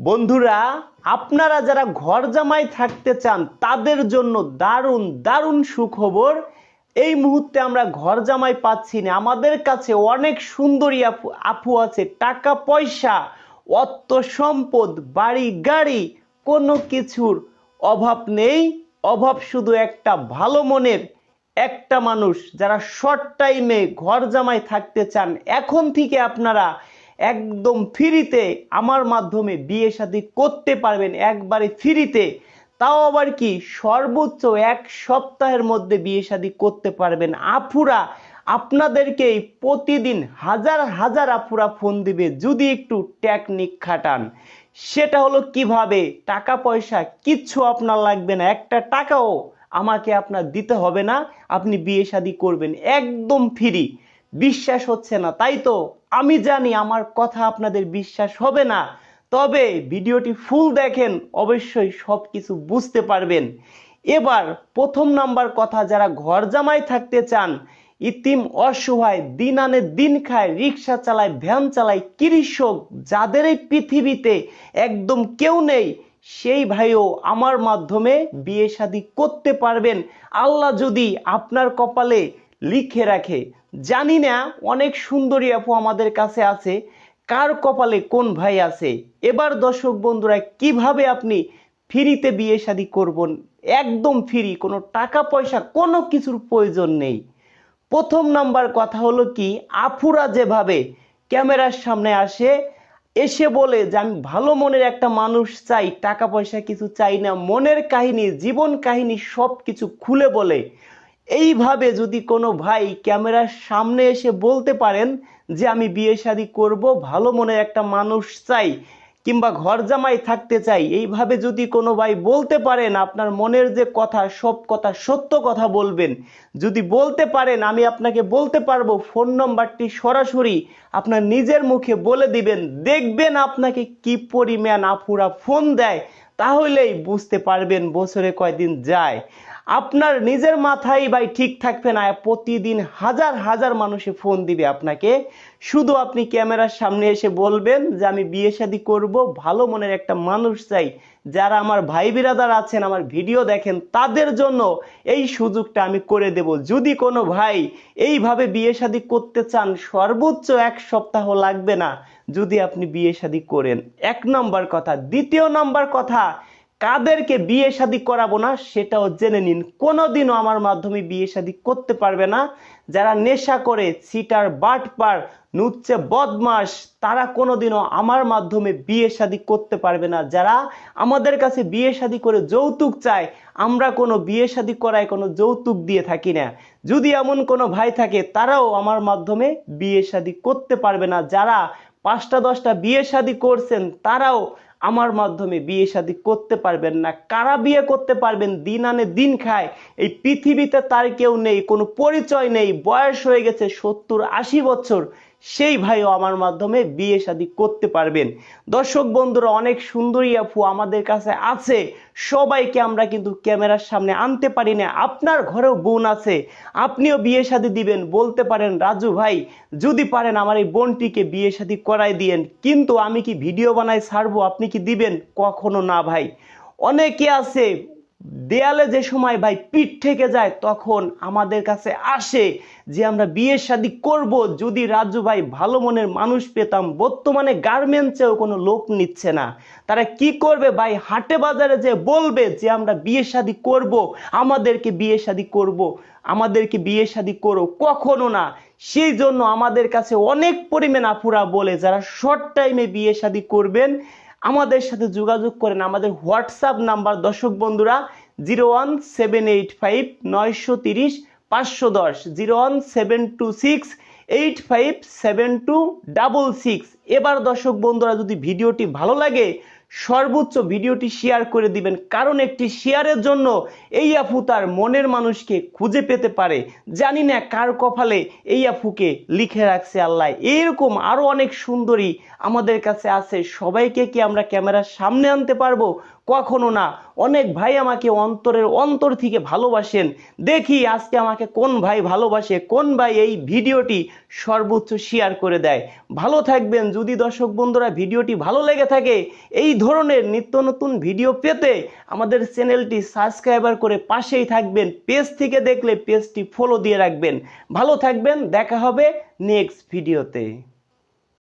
বন্ধুরা, আপনারা যারা ঘর জামাই থাকতে চান, তাদের জন্য দারুণ দারুণ সুখবর। এই মুহূর্তে আমরা ঘর জামাই পাচ্ছি না। আমাদের কাছে অনেক সুন্দরী আপু আপু আছে। টাকা পয়সা, অর্থ সম্পদ, বাড়ি, গাড়ি, কোনো কিছুর অভাব নেই। অভাব শুধু একটা ভালো মনের একটা মানুষ যারা শর্ট টাইমে ঘর জামাই থাকতে চান। এখন থেকে আপনারা একদম ফ্রিতে আমার মাধ্যমে বিয়ে শাদী করতে পারবেন একবারে ফ্রিতে। তাও আবার কি সর্বোচ্চ এক সপ্তাহের মধ্যে বিয়ে শাদী করতে পারবেন। আফুরা আপনাদেরকে প্রতিদিন হাজার হাজার আফুরা ফোন দিবে, যদি একটু টেকনিক খাটান। সেটা হলো কীভাবে? টাকা পয়সা কিচ্ছু আপনার লাগবে না। একটা টাকাও আমাকে আপনার দিতে হবে না। আপনি বিয়ে শাদী করবেন একদম ফ্রি। বিশ্বাস হচ্ছে না। তাই তো আমি জানি আমার কথা আপনাদের বিশ্বাস হবে না। তবে ভিডিওটি ফুল দেখেন, অবশ্যই সব কিছু বুঝতে পারবেন। এবার প্রথম নাম্বার কথা, যারা ঘর জামাই থাকতে চান, ইতিম অসহায়, দিন আনে দিন খায়, রিক্সা চালায়, ভ্যান চালায়, কৃষক, যাদের এই পৃথিবীতে একদম কেউ নেই, সেই ভাইও আমার মাধ্যমে বিয়ে শাদী করতে পারবেন। আল্লাহ যদি আপনার কপালে লিখে রাখে। জানি না, অনেক সুন্দরী আপু আমাদের কাছে আছে। কার কপালে কোন ভাই আছে? এবার দর্শক বন্ধুরা, কীভাবে আপনি ফ্রিতে বিয়ে শাদী করবেন? একদম ফ্রি, কোনো টাকা পয়সা, কোনো কিছুর প্রয়োজন নেই। প্রথম নাম্বার কথা হলো কি আফুরা যেভাবে ক্যামেরার সামনে আসে, এসে বলে যে, আমি ভালো মনের একটা মানুষ চাই, টাকা পয়সা কিছু চাই না। মনের কাহিনী, জীবন কাহিনী সব কিছু খুলে বলে। এইভাবে যদি কোনো ভাই ক্যামেরার সামনে এসে বলতে পারেন যে আমি বিয়ে শাদী করব, ভালো মনের একটা মানুষ চাই কিংবা ঘর জামাই থাকতে চাই, এইভাবে যদি কোনো ভাই বলতে পারেন আপনার মনের যে কথা, সব কথা সত্য কথা বলবেন, যদি বলতে পারেন আমি আপনাকে বলতে পারব, ফোন নম্বরটি সরাসরি আপনার নিজের মুখে বলে দিবেন, দেখবেন আপনাকে কি পরিমাণ আফুরা ফোন দেয়, তাহলেই বুঝতে পারবেন বছরে কয়দিন যায়। আপনার নিজের মাথায় ভাই ঠিক থাকবে না, প্রতিদিন হাজার হাজার মানুষে ফোন দিবে আপনাকে। শুধু আপনি ক্যামেরার সামনে এসে বলবেন যে, আমি বিয়ে শাদী করব, ভালো মনের একটা মানুষ চাই। যারা আমার ভাই বিরাদার আছেন, আমার ভিডিও দেখেন, তাদের জন্য এই সুযোগটা আমি করে দেব। যদি কোনো ভাই এইভাবে বিয়ে শাদী করতে চান, সর্বোচ্চ এক সপ্তাহ লাগবে না যদি আপনি বিয়ে শাদী করেন। এক নম্বর কথা। দ্বিতীয় নম্বর কথা কাদেরকে বিয়ে শাদী করাবো না, সেটাও জেনে নিন। কোনোদিনও আমার মাধ্যমে বিয়ে শাদী করতে পারবে না। যারা নেশা করে সিটার বাটপার, নুচ্ছে বদমাস, তারা কোনোদিনও আমার মাধ্যমে বিয়ে শাদী করতে পারবে না। যারা আমাদের কাছে বিয়ে শাদী করে যৌতুক চায়, আমরা কোনো বিয়ে শাদী করায় কোনো যৌতুক দিয়ে থাকি না। যদি এমন কোনো ভাই থাকে, তারাও আমার মাধ্যমে বিয়ে শাদী করতে পারবে না। যারা পাঁচটা, দশটা বিয়ে শাদী করছেন, তারাও আমার মাধ্যমে বিয়ে শাদী করতে পারবেন না। কারা বিয়ে করতে পারবেন? দিন আনে দিন খায়। এই পৃথিবীতে তার কেউ নেই, কোনো পরিচয় নেই। বয়স হয়ে গেছে সত্তর আশি বছর। সেই ভাইও আমার মাধ্যমে বিয়ে শাদী করতে পারবেন। দর্শক বন্ধুরা, অনেক সুন্দরী আপু আমাদের কাছে আছে। সবাইকে আমরা কিন্তু ক্যামেরার সামনে আনতে পারি না। আপনার ঘরেও বোন আছে। আপনিও বিয়ে শাদী দিবেন, বলতে পারেন, রাজু ভাই, যদি পারেন আমার এই বোনটিকে বিয়ে শাদী করাই দিয়েন। কিন্তু আমি কি ভিডিও বানাই ছাড়বো? আপনি কি দিবেন? কখনো না ভাই। অনেকে আছে দেয়ালে যে সময় ভাই পিঠ থেকে যায়, তখন আমাদের কাছে আসে যে আমরা বিয়ে শাদী করব। যদি রাজু ভাই ভালো মনের মানুষ পেতাম, বর্তমানে গার্মেন্টসেও কোনো লোক নিচ্ছে না। তারা কি করবে ভাই? হাটে বাজারে যে বলবে যে আমরা বিয়ে শাদী করব, আমাদেরকে বিয়ে শাদী করব, আমাদেরকে বিয়ে শাদী করো, কখনো না। সেই জন্য আমাদের কাছে অনেক পরিমাণ আফুরা বলে, যারা শর্ট টাইমে বিয়ে শাদী করবেন আমাদের সাথে যোগাযোগ করেন আমাদের হোয়াটসঅ্যাপ নাম্বার, দর্শক বন্ধুরা, zero one seven eight five নয়শো তিরিশ পাঁচশো দশ, zero one seven two six eight five seven two double six. এবার দর্শক বন্ধুরা, যদি ভিডিওটি ভালো লাগে সর্বোচ্চ ভিডিওটি শেয়ার করে দিবেন। কারণ একটি শেয়ারের জন্য এই আফু তার মনের মানুষকে খুঁজে পেতে পারে। জানি না কার কপালে এই আফুকে লিখে রাখছে আল্লাহ। এইরকম আরও অনেক সুন্দরী আমাদের কাছে আছে। সবাইকে কি আমরা ক্যামেরার সামনে আনতে পারব? কখনো না। অনেক ভাই আমাকে অন্তরের অন্তর থেকে ভালোবাসেন। দেখি আজকে আমাকে কোন ভাই ভালোবাসে, কোন ভাই এই ভিডিওটি সর্বোচ্চ শেয়ার করে দেয়। ভালো থাকবেন। যদি দর্শক বন্ধুরা ভিডিওটি ভালো লেগে থাকে, এই ধরনের নিত্য নতুন ভিডিও পেতে আমাদের চ্যানেলটি সাবস্ক্রাইবার করে পাশেই থাকবেন। পেজ থেকে দেখলে পেজটি ফলো দিয়ে রাখবেন। ভালো থাকবেন, দেখা হবে নেক্সট ভিডিওতে